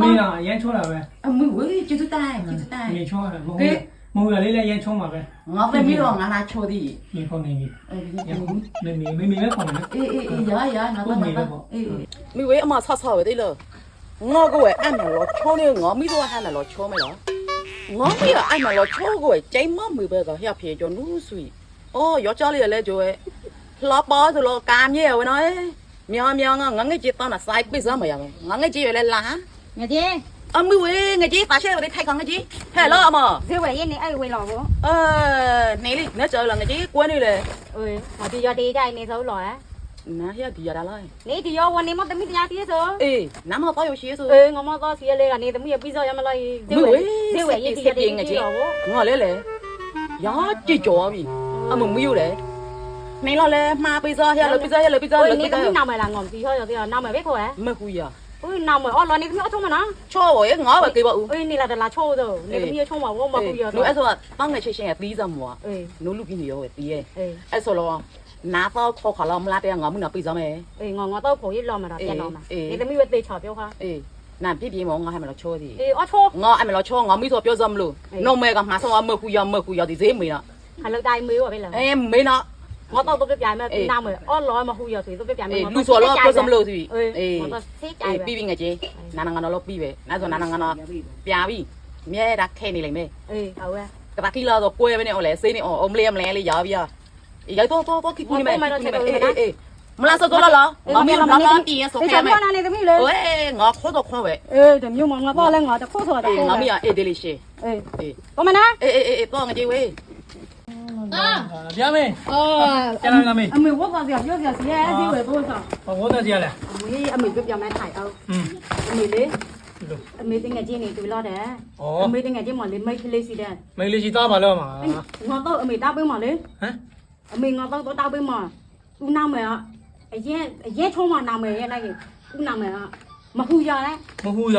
အမေကအရန်ချောတာပဲအမဝေးကျေးဇူးတိုင်းကျေးဇူးတိုင်းအမေချောတာမဟုတ်ဘူးမဟုတ်ရလေးလည်းရန်ချုံပါပဲငါသမီးတော့ငါနာချိုသည်နေခေါနေပြီအေးရမေမေမေမေပဲခေါနေနော်အေးအေးရာရာငါတော့ငါတော့အေးမိဝေးအမဆော့ဆော့ပဲတိလို့ငေါကိုယ်အဲ့မလို့ချိုးနေငေါမိတော့ဟန်လို့ချိုးမလို့ငေါမိရအဲ့မလို့ချိုးကိုကျိမမီပဲကဟျက်ပြေကျော်နူးဆွီအော်ရောကြလေးလဲကြိုးလှပါဆိုလို့ကာမြေဝနော်မြောင်မြောင်ငါငငယ်ကြည့်တော့နာဆိုင်ပိစမရငငငယ်ကြည့်ရလဲလာ ငကြီး အမဝေးငကြီးပါရှဲပဲထိုက်ကောင်ငကြီးဟဲ့လောအမဇေဝရဲ့နေအဲ့ဝေလောကိုအဲနေလေးနဲ့ကြော်လာငကြီးကွန်းနေလေအေးဟာဒီရတေးကြိုင်နေစိုးလောဟဲ့နာဟျက်ဒီရတာလားနေဒီရောဝန်နေမတမိတရားတည်းဆိုအေးနာမတော့ရရှိဆိုအေးငမတော့စီလေးကနေတမိရပြီးစောရမလားဇေဝဇေဝရဲ့ဒီရတေးငကြီးလောကိုငါလဲလေရာကြည့်ကြောပြီအမမီးရလေနေလာလဲမှားပိစားရလို့ပိစားရလို့ပိစားအေးလို့နေပိတစားမိနာမလားငမ်စီဟောရတဲ့နာမပဲခေါ်ဟဲ့မခူရအေးနာမအော်လောနေတမိအထုံးမနာချောဝဲငါပဲကေပါ ဦးအေးနေလာတလာချိုးတော့နေတမိအထုံးမှာဝမကူရလူတော့အဲ့ဆိုတောင်းနေချင်းချင်းရပြီးစမ်းမွာအေးနိုးလူပြင်းရောတီးရဲ့အေးအဲ့ဆိုတော့နာတော့ခေါ်ခါလာမလားတဲ့ငါမနာပိစားမယ်အေးငငတော့ဖို့ရလောမတာပြန်တော့မှာနေတမိဝတေချောပြောခါအေးနာပြပြမောငါဟဲ့မလို့ချောသည်အေးအချိုးငါအဲ့မလို့ချောငါမိဆိုပြောစမ်းမလို့နိုမဲကမှာဆောမခူရမခူရဒီဈေးမေးလားဟာ လောက်တိုင်းမေးပါပဲလားအေးမေးနော်ငါတော့တော့ပြပြမယ်နာမအော်လောမဟူရဆိုတော့ပြပြမယ်အေးလူဆိုတော့ပြောစမ်းမလို့စီအေးအေးငါတော့စိတ်ကြိုအေးက်ပဲပြီးပြီငါချင်းနာနာငါတော့ပြီးပဲနာဆိုနာနာငါတော့ပြာပြီမြဲတာခဲနေလိမ့်မယ်အေးဟုတ်ရဲ့ကဘာကီလာတော့ပွဲပဲနဲ့ဟိုလေစိနေအောင်အမလေးအမလေးလေးရပါဗျာအေးရိုက်တော့တော့တော့ခိကူနေမယ်အေးအေးမလားစောတော့လားငါမလာလာပြင်းဆိုခဲမယ်ဘာနေသမီးလေဝဲငါခေါ်တော့ခေါ်ပဲအေးတမျိုးမငါတော့လဲငါတခိုးဆိုတာအေးငါမရအေးဒေလီရှေအေးအေးဘာမနာအေးအေးအေးတော့ငါကြည့် ဝေးဗျာမေအော်ကျန်လာမေအမေဝတ်ပါစရာပြောစရာစီရဲ့ဒီဝဲတော့ဆောင်ဟောဝတ်တယ်ကြရလဲအမေအမေပြပြမယ်ထိုင်အောင်อืมအမေလေလို့အမေတင်ငယ်ချင်းနေတူလာတယ်ဩအမေတင်ငယ်ချင်းမလေးမိတ်ကလေးစီတဲ့မေလေးရှိသားပါလို့မှာငါတော့အမေတောက်ပေးမလေဟမ်အမေငါတော့တောက်ပေးမဦးနာမယ်အရင်အရင်ချုံးမနာမယ်ရဲ့လိုက်ဦးနာမယ်မဟူရလဲမဟုတ်ရ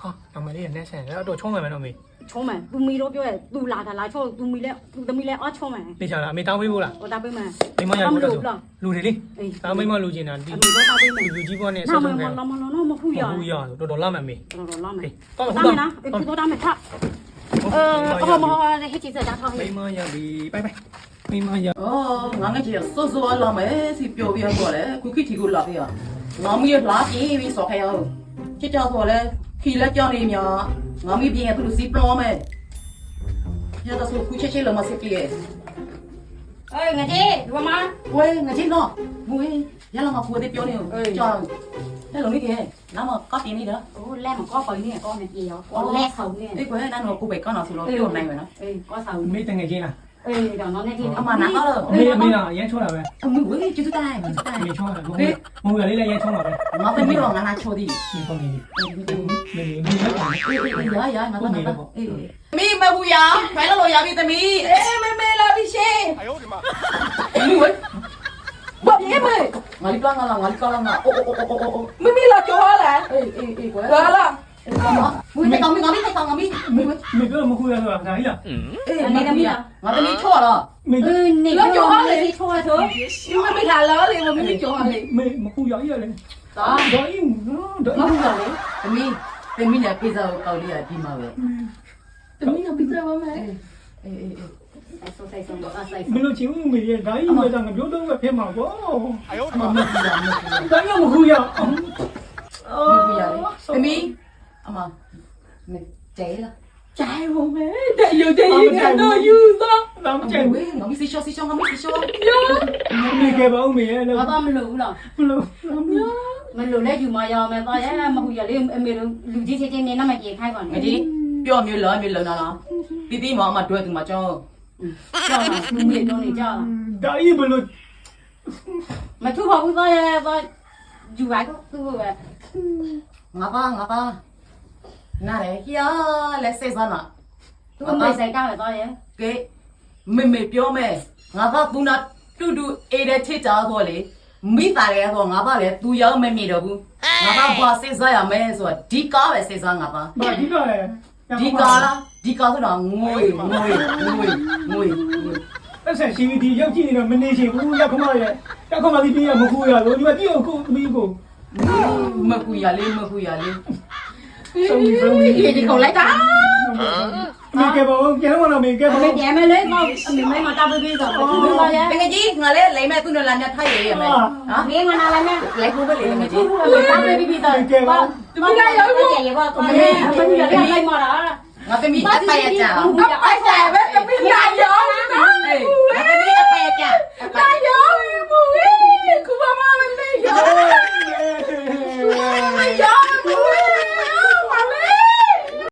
ဟာအမလေးနဲ့ဆန်တော့တော့ချုံးမယ်နော်မေ ချုံးမယ်သူမီတော့ပြောရသူလာတာလာချုံးသူမီလဲသူသမီးလဲအော်ချုံးမယ် နေချာလားအမေတောင်းပေးဖို့လား ဟိုတောက်ပေးမယ် မိမရလို့တော့လူတွေလေ အေး ဒါမိမလူကျင်တာဒီ အမေတော့တောက်ပေးမယ် လူကြီးပေါ်နဲ့ နာ ဆက် မ ဆုံး မ ခံ လာမလာတော့မဟူရ မဟုတ်ရတော်တော်လာမယ်မေ တော်တော်လာမယ် တော့ တာ ဟုတ် မ တော့ နာအခုတော့တာမယ်ထเออအော်မဟောဟဲ့ချစ်စတာထောင်း မိ လေး မရပြီဘိုင်ဘိုင်မိမရ အော်ငါငါကြည့်စောစောလာမယ်စီပြောပြတော့လေခုခိတီကိုလာပြငါမီလာပြင်းပြီးစောခဲရောချစ်ကြောက်တော့လေ khi lát cho nên nhỏ ngắm cái bia phải xíp lo mày giờ ta xuống khu chơi chơi là mà xếp kìa ơi ngài chị đúng không ạ ôi ngài chị nó ui giờ là mà phù tiếp cho nè cho thế là cái kìa nó mà có tiền đi nữa ủa le mà có phần nè con này gì hả con le sầu nè đi quên đây nó cô bể con nó sầu nó tiêu này rồi nó có sầu mấy tên ngày kia nè 哎，让侬那给，အမနာတော့အမေအမေကရမ်းချောတာပဲအမွေကျေးဇူးတိုင်းပါကျေးဇူးတိုင်းအမေချောတာပဲမဟုတ်ကလေးလည်းရမ်းချောတာပဲမပမီတော့ငါလာချိုးသည်ဒီပုံလေးမင်းမင်းမင်းရရငါတော့ငါတော့အေးမိမဘူးရဘယ်လိုလိုရပြီသမီးအေးမမေလာပြီရှင်အယောဒီမှာအမွေဘာပြေမေငါလိပလာငါလာငါလိပလာငါအိုးအိုးအိုးအိုးမမေလာကြောလာအေးအေးအေးကွာလာ မွေးတောင်မင်းငါမင်းတောင်ငါမင်းမင်းမင်းကမခုရဆိုတာဒါကြီးလားအေးမင်းကမင်းငါတမီးချော့တော့မင်းအေးနေတော့ကြောက်ရလေချော့တော့ဒီမမထားလားလေမမကြောက်ရလေမင်းမခုရရလေဒါဒါကြီးနော်ဒါကြီးလားလေတမီးတမီးနဲ့ပိဇာကိုကောက်လေးရပြီးမှာပဲတမီးကပိဇာမမဲအေးအေးဆိုဆိုင်ဆုံးတော့အဆိုင်ဆုံးမလို့ချင်းဦးမေရဲ့ဓာကြီးမေတာငါပြောတော့ပဲဖြစ်မှာကောအယောမမကူရမကူရဒါကြီးမကူရအော်မကူရလေတမီး အမမတဲလားကြိုင်ဝင်မယ်တဲ့ရုပ်တည်းရင်းတော့ယူသားဘာမှမကြိုင်ဘူးငါမစီချောစီချောငါမစီချောယောနေခဲ့ပါဦးမေရဲ့လို့ဘာသာမလို့ဘူးလားမလို့မလို့လည်းယူမရအောင်မယ်ပါရဲမဟုတ်ရလေအမေတို့လူကြီးချင်းချင်းနေတော့မပြေခိုင်းပါနဲ့ဒီပြောမျိုးလောမျိုးလောနော်တီတီမောင်မတွဲသူမကျောင်းကျောင်းမမေတော့နေကြဒါကြီးဘလို့မထူပါဘူးသားရဲသားယူပါတော့သူ့ဘယ်ငါပါငါပါ နားလေဟျာလက်စေစနာသူ့မေဆိုင်တော့တော့ရဲ့ကဲမေမေပြောမယ်ငါကသူနာတူတူအေးတဲ့ချစ်တာတော့လေမိသားရဲတော့ငါပါလေသူရောက်မမြင်တော့ဘူးငါကဘာစေစားရမယ်ဆိုတော့ဒီကားပဲစေစားငါပါဘာကြီးတော့လဲဒီကားလားဒီကားဆိုတော့ငွေငွေငွေငွေအဲ့ဆက်ရှိဒီရောက်ကြည့်နေတော့မနေချင်ဘူးရောက်ခမရရောက်ခမဒီပြရမကူရလို့ဒီမှာကြည့်အောင်ကိုသမီးကိုမကူရလေးမကူရလေး ဆုံးပြီဆုံးပြီဒီဒီကောင်လိုက်တာမေကဲပါဦးကျန်တော့မမေကဲပါအမေပြန်မယ်လေကောအမေမမတာပေးပေးဆိုဘယ်ပါလဲတကယ်ကြီးငါလည်းလိမ့်မဲ့သူ့နဲ့လာမြထိုက်ရရမယ်နော်ငေးငနာလည်းနဲ့လိုက်ဖို့ပဲလေတကယ်ကြီးအမေတာပေးပေးဆိုကဲပါဒီမှာရောက်ပြီကျေရပါကောအမေအမေလည်းလိုက်မှာလားငါသမီးအဖိုင်ရကြအောင်အဖိုက်ဆိုင်ပဲတပိလာရော